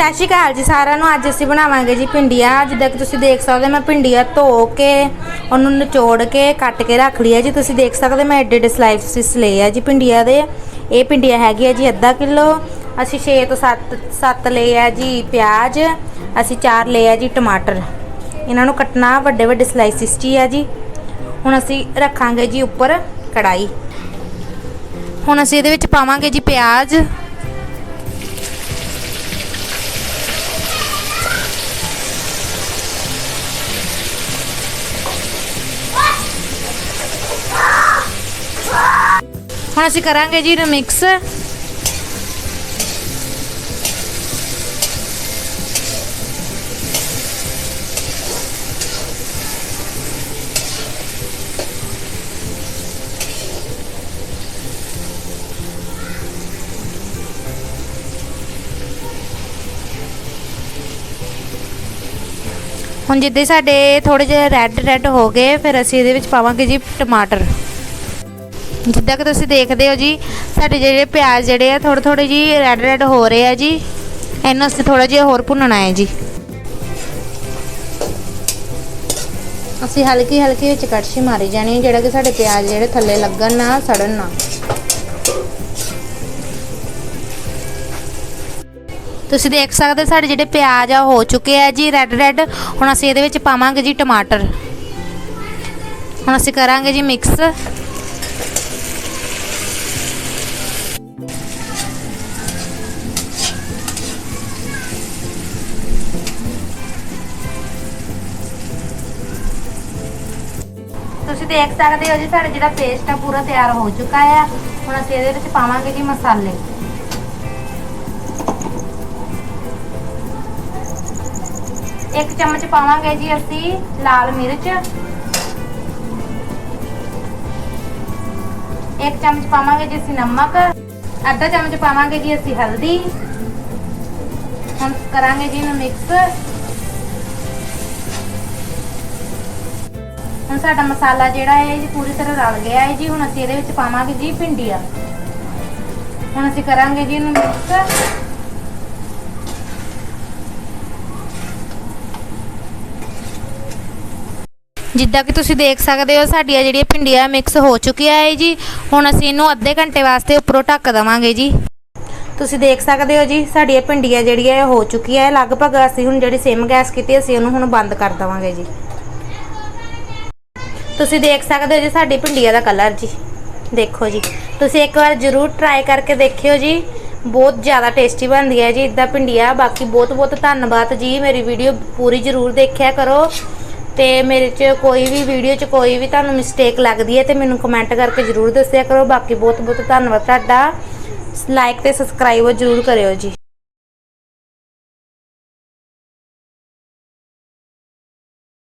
ਸਤਿ ਸ਼੍ਰੀ ਅਕਾਲ ਜੀ ਸਾਰਿਆਂ ਨੂੰ। ਅੱਜ ਅਸੀਂ ਬਣਾਵਾਂਗੇ ਜੀ ਭਿੰਡੀਆਂ। ਜਿੱਦਾਂ ਕਿ ਤੁਸੀਂ ਦੇਖ ਸਕਦੇ ਹੋ ਮੈਂ ਭਿੰਡੀਆਂ ਧੋ ਕੇ, ਉਹਨੂੰ ਨਿਚੋੜ ਕੇ, ਕੱਟ ਕੇ ਰੱਖ ਲਈ ਹੈ ਜੀ। ਤੁਸੀਂ ਦੇਖ ਸਕਦੇ ਹੋ ਮੈਂ ਐਡੇ ਐਡੇ ਸਲਾਈਸਿਸ ਲਏ ਆ ਜੀ ਭਿੰਡੀਆਂ ਦੇ। ਇਹ ਭਿੰਡੀਆਂ ਹੈਗੀਆਂ ਜੀ ਅੱਧਾ ਕਿਲੋ। ਅਸੀਂ 6 ਤੋਂ 7 7 ਲਏ ਆ ਜੀ ਪਿਆਜ਼। ਅਸੀਂ 4 ਲਏ ਆ ਜੀ ਟਮਾਟਰ। ਇਹਨਾਂ ਨੂੰ ਕੱਟਣਾ ਵੱਡੇ ਵੱਡੇ ਸਲਾਈਸਿਸ 'ਚ ਆ ਜੀ। ਹੁਣ ਅਸੀਂ ਰੱਖਾਂਗੇ ਜੀ ਉੱਪਰ ਕੜਾਈ ਹੁਣ ਅਸੀਂ ਇਹਦੇ ਵਿੱਚ ਪਾਵਾਂਗੇ ਜੀ ਪਿਆਜ਼। ਹੁਣ ਅਸੀਂ ਕਰਾਂਗੇ ਜੀ ਇਹਨੂੰ ਮਿਕਸ ਹੁਣ ਜਿੱਦੇ ਸਾਡੇ ਥੋੜੇ ਜਿਹੇ ਰੈੱਡ ਰੈੱਡ ਹੋ ਗਏ, ਫਿਰ ਅਸੀਂ ਇਹਦੇ ਵਿੱਚ ਪਾਵਾਂਗੇ ਜੀ ਟਮਾਟਰ। ਜਿੱਦਾਂ ਕਿ ਤੁਸੀਂ ਦੇਖਦੇ ਹੋ ਜੀ, ਸਾਡੇ ਜਿਹੜੇ ਪਿਆਜ਼ ਜਿਹੜੇ ਆ ਥੋੜੇ ਥੋੜੇ ਜੀ ਰੈੱਡ ਰੈੱਡ ਹੋ ਰਹੇ ਆ ਜੀ। ਇਹਨੂੰ ਅਸੀਂ ਥੋੜਾ ਜਿਹਾ ਹੋਰ ਭੁੰਨਣਾ ਹੈ ਜੀ। ਅਸੀਂ ਹਲਕੀ ਹਲਕੀ ਵਿੱਚ ਕੜਛੀ ਮਾਰੀ ਜਾਣੀ ਹੈ, ਜਿਹੜਾ ਕਿ ਸਾਡੇ ਪਿਆਜ਼ ਜਿਹੜੇ ਥੱਲੇ ਲੱਗਣ ਨਾ, ਸੜਨ ਨਾ। ਤੁਸੀਂ ਦੇਖ ਸਕਦੇ ਸਾਡੇ ਜਿਹੜੇ ਪਿਆਜ਼ ਆ ਹੋ ਚੁੱਕੇ ਆ ਜੀ ਰੈੱਡ ਰੈੱਡ ਹੁਣ ਅਸੀਂ ਇਹਦੇ ਵਿੱਚ ਪਾਵਾਂਗੇ ਜੀ ਟਮਾਟਰ। ਹੁਣ ਅਸੀਂ ਕਰਾਂਗੇ ਜੀ ਮਿਕਸ। ਤੁਸੀਂ ਦੇਖ ਸਕਦੇ ਹੋ ਜੀ, ਸਾਡਾ ਜਿਹੜਾ ਪੇਸਟ ਆ ਪੂਰਾ ਤਿਆਰ ਹੋ ਚੁੱਕਾ ਆ। ਹੁਣ ਅਸੀਂ ਇਹਦੇ ਵਿੱਚ ਪਾਵਾਂਗੇ ਜੀ ਮਸਾਲੇ। ਇੱਕ ਚਮਚ ਪਾਵਾਂਗੇ ਜੀ ਅਸੀਂ ਲਾਲ ਮਿਰਚ। ਇੱਕ ਚਮਚ ਪਾਵਾਂਗੇ ਜੀ ਅਸੀਂ ਨਮਕ। ਅੱਧਾ ਚਮਚ ਪਾਵਾਂਗੇ ਜੀ ਅਸੀਂ ਹਲਦੀ। ਹੁਣ ਕਰਾਂਗੇ ਜੀ ਇਹਨੂੰ ਮਿਕਸ ਹੁਣ ਸਾਡਾ ਮਸਾਲਾ ਜਿਹੜਾ ਹੈ ਜੀ ਪੂਰੀ ਤਰ੍ਹਾਂ ਰਲ ਗਿਆ ਹੈ ਜੀ। ਹੁਣ ਅਸੀਂ ਇਹਦੇ ਵਿੱਚ ਪਾਵਾਂਗੇ ਜੀ ਭਿੰਡੀਆਂ। ਹੁਣ ਅਸੀਂ ਕਰਾਂਗੇ ਜੀ ਇਹਨੂੰ ਮਿਕਸ ਜਿੱਦਾਂ ਕਿ ਤੁਸੀਂ ਦੇਖ ਸਕਦੇ ਹੋ, ਸਾਡੀਆਂ ਜਿਹੜੀਆਂ ਭਿੰਡੀਆਂ ਮਿਕਸ ਹੋ ਚੁੱਕੀਆਂ ਹੈ ਜੀ। ਹੁਣ ਅਸੀਂ ਇਹਨੂੰ ਅੱਧੇ ਘੰਟੇ ਵਾਸਤੇ ਉੱਪਰੋਂ ਢੱਕ ਦੇਵਾਂਗੇ ਜੀ। ਤੁਸੀਂ ਦੇਖ ਸਕਦੇ ਹੋ ਜੀ, ਸਾਡੀਆਂ ਭਿੰਡੀਆਂ ਜਿਹੜੀਆਂ ਹੋ ਚੁੱਕੀਆਂ ਹੈ। ਲਗਭਗ ਅਸੀਂ ਹੁਣ ਜਿਹੜੀ ਸਿਮ ਗੈਸ ਕੀਤੀ, ਅਸੀਂ ਉਹਨੂੰ ਹੁਣ ਬੰਦ ਕਰ ਦੇਵਾਂਗੇ ਜੀ। ਤੁਸੀਂ ਦੇਖ ਸਕਦੇ ਹੋ ਜੀ ਸਾਡੀ ਭਿੰਡੀਆਂ ਦਾ ਕਲਰ ਜੀ। ਦੇਖੋ ਜੀ। ਤੁਸੀਂ ਇੱਕ ਵਾਰ ਜ਼ਰੂਰ ਟਰਾਈ ਕਰਕੇ ਦੇਖਿਓ ਜੀ। ਬਹੁਤ ਜ਼ਿਆਦਾ ਟੇਸਟੀ ਬਣਦੀ ਹੈ ਜੀ ਇਦਾਂ ਭਿੰਡੀਆਂ। ਬਾਕੀ ਬਹੁਤ ਬਹੁਤ ਧੰਨਵਾਦ ਜੀ। ਮੇਰੀ ਵੀਡੀਓ ਪੂਰੀ ਜ਼ਰੂਰ ਦੇਖਿਆ ਕਰੋ। ਤੇ ਮੇਰੇ 'ਚ ਕੋਈ ਵੀ ਵੀਡੀਓ 'ਚ ਕੋਈ ਵੀ ਤੁਹਾਨੂੰ ਮਿਸਟੇਕ ਲੱਗਦੀ ਹੈ ਤੇ ਮੈਨੂੰ ਕਮੈਂਟ ਕਰਕੇ ਜ਼ਰੂਰ ਦੱਸਿਆ ਕਰੋ। ਬਾਕੀ ਬਹੁਤ ਬਹੁਤ ਧੰਨਵਾਦ ਤੁਹਾਡਾ। ਲਾਈਕ ਤੇ ਸਬਸਕ੍ਰਾਈਬ ਜ਼ਰੂਰ ਕਰਿਓ ਜੀ।